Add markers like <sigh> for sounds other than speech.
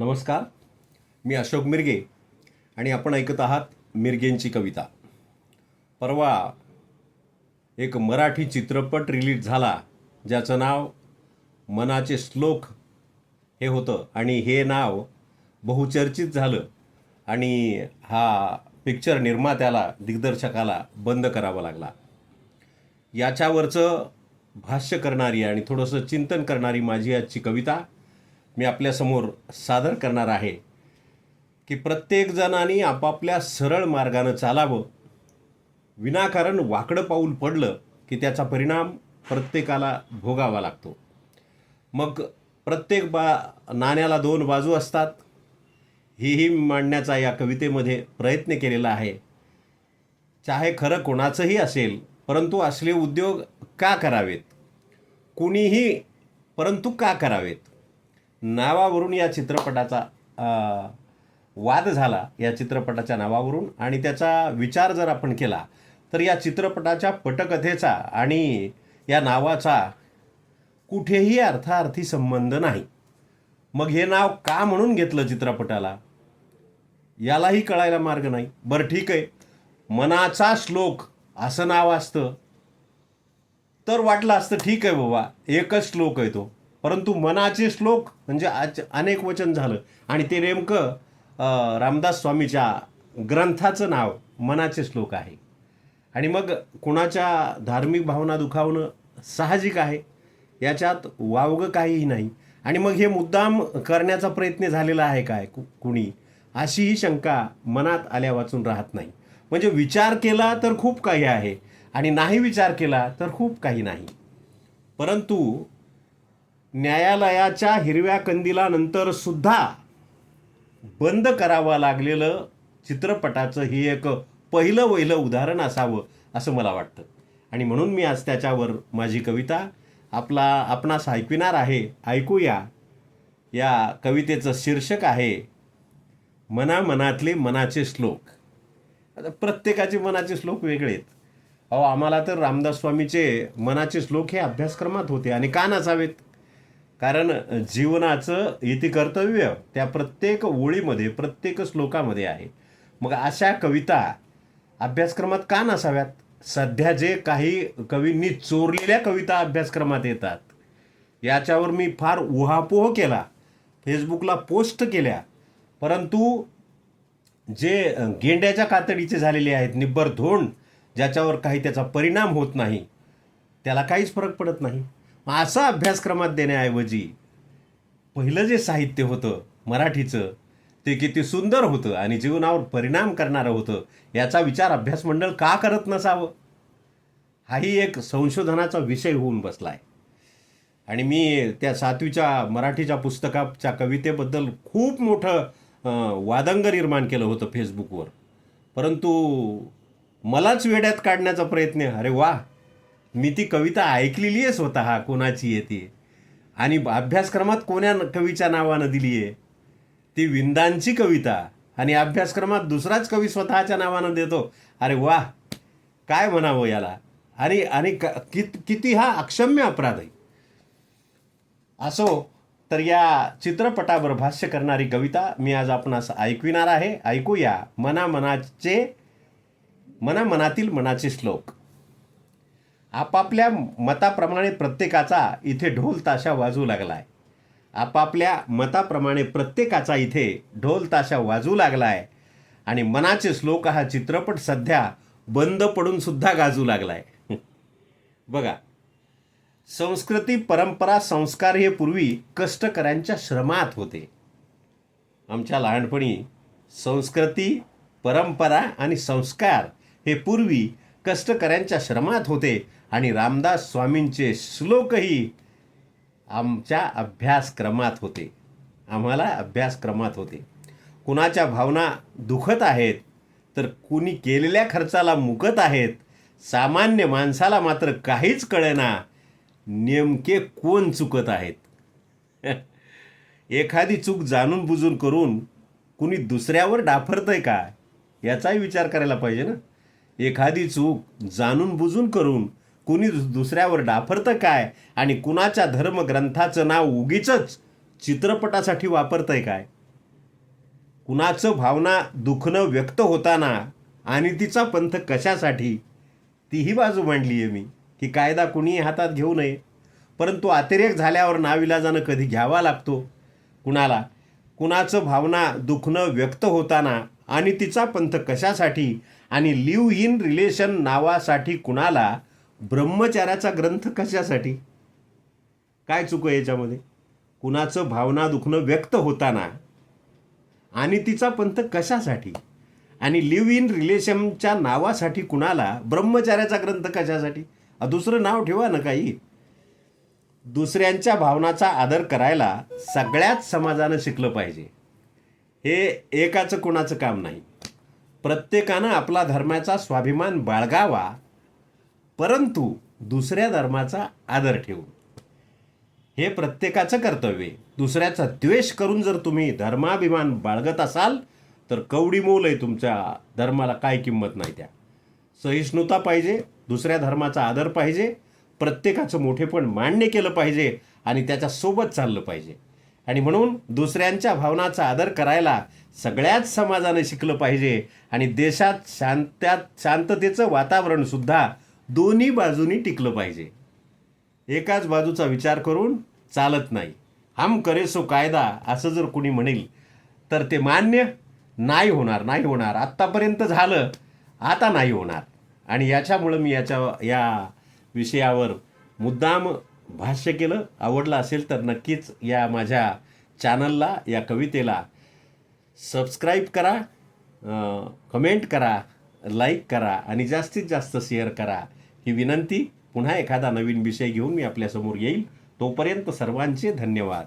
नमस्कार. मी अशोक मिरगे आणि आपण ऐकत आहात मिरगेंची कविता. परवा एक मराठी चित्रपट रिलीज झाला ज्याचं नाव मनाचे श्लोक हे होतं आणि हे नाव बहुचर्चित झालं आणि हा पिक्चर निर्मात्याला दिग्दर्शकाला बंद करावा लागला. याच्यावरचं भाष्य करणारी आणि थोडंसं चिंतन करणारी माझी आजची कविता मी आपल्यासमोर सादर करणार आहे की प्रत्येक जणांनी आपापल्या सरळ मार्गानं चालावं. विनाकारण वाकडं पाऊल पडलं की त्याचा परिणाम प्रत्येकाला भोगावा लागतो. मग प्रत्येक बा नाण्याला दोन बाजू असतात. हीही मांडण्याचा या कवितेमध्ये प्रयत्न केलेला आहे. चाहे खरं कोणाचंही असेल परंतु असले उद्योग का करावेत? कुणीही परंतु का करावेत? नावावरून या चित्रपटाचा वाद झाला या चित्रपटाच्या नावावरून आणि त्याचा विचार जर आपण केला तर या चित्रपटाच्या पटकथेचा आणि या नावाचा कुठेही अर्थार्थी संबंध नाही. मग हे नाव का म्हणून घेतलं चित्रपटाला? यालाही कळायला मार्ग नाही. बरं ठीक आहे. मनाचा श्लोक असं नाव असतं. तर वाटलं असतं ठीक आहे बाबा एकच श्लोक आहे तो. परंतु मनाचे श्लोक म्हणजे आज अनेक वचन झालं. आणि ते नेमकं रामदास स्वामीच्या ग्रंथाचं नाव मनाचे श्लोक आहे. आणि मग कुणाच्या धार्मिक भावना दुखावणं साहजिक आहे याच्यात वावगं काहीही नाही. आणि मग हे मुद्दाम करण्याचा प्रयत्न झालेला आहे काय? कु कुणी? अशीही शंका मनात आल्या वाचून राहत नाही. म्हणजे विचार केला तर खूप काही आहे आणि नाही विचार केला तर खूप काही नाही. परंतु न्यायालयाच्या हिरव्या कंदिलानंतर सुद्धा बंद करावं लागलेलं चित्रपटाचं ही एक पहिलं वहिलं उदाहरण असावं असं मला वाटतं. आणि म्हणून मी आज त्याच्यावर माझी कविता आपला आपणास ऐकविणार आहे ऐकूया. या कवितेचं शीर्षक आहे मना मनातले मनाचे श्लोक. आता प्रत्येकाचे मनाचे श्लोक वेगळे आहेत. अहो आम्हाला तर रामदास स्वामीचे मनाचे श्लोक हे अभ्यासक्रमात होते आणि का नसावेत? कारण जीवनाचं इति कर्तव्य त्या प्रत्येक ओळीमध्ये प्रत्येक श्लोकामध्ये आहे. मग अशा कविता अभ्यासक्रमात का नसाव्यात? सध्या जे काही कवींनी चोरलेल्या कविता अभ्यासक्रमात येतात याच्यावर मी फार उहापोह केला. फेसबुकला पोस्ट केल्या. परंतु जे गेंड्याच्या कातडीचे झालेले आहेत निब्बर धोंड ज्याच्यावर काही त्याचा परिणाम होत नाही त्याला काहीच फरक पडत नाही. असा अभ्यासक्रमात देण्याऐवजी पहिलं जे साहित्य होतं मराठीचं ते किती सुंदर होतं आणि जीवनावर परिणाम करणारं होतं याचा विचार अभ्यास मंडळ का करत नसावं? हाही एक संशोधनाचा विषय होऊन बसला आहे आणि मी त्या सातवीच्या मराठीच्या पुस्तकाच्या कवितेबद्दल खूप मोठं वादंग निर्माण केलं होतं फेसबुकवर परंतु मलाच वेड्यात काढण्याचा प्रयत्न अरे वा! मी ती कविता ऐकलेली आहे स्वतः कोणाची आहे ती? आणि अभ्यासक्रमात कोण्या कवीच्या नावानं दिली आहे? ती विंदांची कविता. आणि अभ्यासक्रमात दुसराच कवी स्वतःच्या नावानं देतो. अरे वा काय म्हणावं याला? आणि आणि क- कित किती हा अक्षम्य अपराध आहे. असो तर या चित्रपटावर भाष्य करणारी कविता मी आज आपणास ऐकविणार आहे. ऐकूया मना मनाचे मना मनातील मनाचे श्लोक. आपापल्या मताप्रमाणे प्रत्येकाचा इथे ढोल ताशा वाजू लागलाय. आपापल्या मताप्रमाणे प्रत्येकाचा इथे ढोल ताशा वाजू लागलाय. आणि मनाचे श्लोक हा चित्रपट सध्या बंद पडून सुद्धा गाजू लागलाय. <laughs> बघा संस्कृती परंपरा संस्कार हे पूर्वी कष्टकऱ्यांच्या श्रमात होते. आमच्या लहानपणी संस्कृती परंपरा आणि संस्कार हे पूर्वी कष्टकऱ्यांच्या श्रमात होते. आणि रामदास स्वामींचे श्लोकही आमच्या अभ्यासक्रमात होते. आम्हाला अभ्यासक्रमात होते. कुणाच्या भावना दुखत आहेत तर कुणी केलेल्या खर्चाला मुकत आहेत सामान्य माणसाला मात्र काहीच कळेना नेमके कोण चुकत आहेत. <laughs> एखादी चूक जाणून बुजून करून कुणी दुसऱ्यावर डाफरतंय का? याचाही विचार करायला पाहिजे ना. एखादी चूक जाणून बुजून करून कुणी दुसऱ्यावर डाफरतं काय आणि कुणाच्या धर्मग्रंथाचं नाव उगीच चित्रपटासाठी वापरतंय काय? कुणाचं भावना दुखणं व्यक्त होताना आणि तिचा पंथ कशासाठी? तीही बाजू मांडली आहे मी की कायदा कुणीही हातात घेऊ नये. परंतु अतिरेक झाल्यावर नाविलाजानं कधी घ्यावा लागतो? कुणाला? कुणाचं भावना दुखणं व्यक्त होताना आणि तिचा पंथ कशासाठी? आणि लिव्ह इन रिलेशन नावासाठी कुणाला ब्रह्मचार्याचा ग्रंथ कशासाठी? काय चुक आहे याच्यामध्ये? कुणाचं भावना दुखणं व्यक्त होताना. आणि तिचा पंथ कशासाठी? आणि लिव्ह इन रिलेशनच्या नावासाठी कुणाला? ब्रह्मचार्याचा ग्रंथ कशासाठी? दुसरं नाव ठेवा ना काही. दुसऱ्यांच्या भावनाचा आदर करायला सगळ्याच समाजानं शिकलं पाहिजे. हे एकाचं कुणाचं काम नाही. प्रत्येकानं आपला धर्माचा स्वाभिमान बाळगावा. परंतु दुसऱ्या धर्माचा आदर ठेवून. हे प्रत्येकाचं कर्तव्य आहे. दुसऱ्याचा द्वेष करून जर तुम्ही धर्माभिमान बाळगत असाल तर कवडी मोल आहे तुमच्या धर्माला काय किंमत नाही त्या. सहिष्णुता पाहिजे दुसऱ्या धर्माचा आदर पाहिजे प्रत्येकाचं मोठेपण मान्य केलं पाहिजे आणि त्याच्यासोबत चाललं पाहिजे. आणि म्हणून दुसऱ्यांच्या भावनाचा आदर करायला सगळ्याच समाजाने शिकलं पाहिजे आणि देशात शांत्यात शांततेचं वातावरणसुद्धा दोन्ही बाजूनी टिकलं पाहिजे. एकाच बाजूचा विचार करून चालत नाही. हम करे सो कायदा असं जर कुणी म्हणेल तर ते मान्य नाही होणार नाही होणार. आत्तापर्यंत झालं आता नाही होणार. आणि याच्यामुळं मी याच्या या विषयावर मुद्दाम भाष्य केलं. आवडलं असेल तर नक्कीच या माझ्या चॅनलला या कवितेला सबस्क्राईब करा कमेंट करा लाईक करा आणि जास्तीत जास्त शेअर करा. ही विनंती पुन्हा एखादा नवीन विषय घेऊन मी आपल्यासमोर येईल. तोपर्यंत सर्वांचे धन्यवाद.